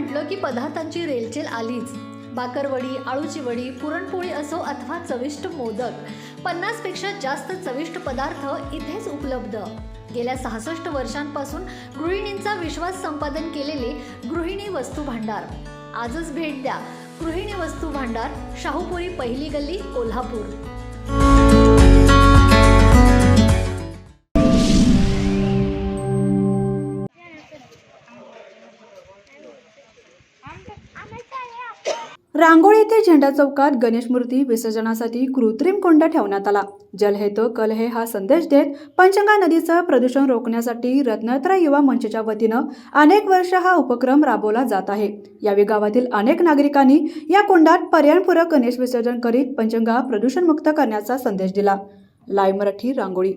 म्हटलं की पदार्थांची रेलचेल आलीच. बाकरवडी आळूची वडी पुरणपोळी असो अथवा चविष्ट मोदक पन्नासपेक्षा जास्त चविष्ट पदार्थ इथेच उपलब्ध. गेल्या सहासष्ट वर्षांपासून गृहिणींचा विश्वास संपादन केलेले गृहिणी वस्तू भांडार. आजच भेट द्या. गृहिणी वस्तू भांडार शाहूपुरी पहिली गल्ली कोल्हापूर. रांगोळी येथे झेंडा चौकात गणेश मूर्ती विसर्जनासाठी कृत्रिम कुंड ठेवण्यात आला. जल हे तो कल हे हा संदेश देत पंचंगा नदीचं प्रदूषण रोखण्यासाठी रत्नत्र युवा मंचच्या वतीनं अनेक वर्ष हा उपक्रम राबवला जात आहे. यावेळी गावातील अनेक नागरिकांनी या कुंडात पर्यावरणपूरक गणेश विसर्जन करीत पंचंगा प्रदूषणमुक्त करण्याचा संदेश दिला. लाय मराठी रांगोळी.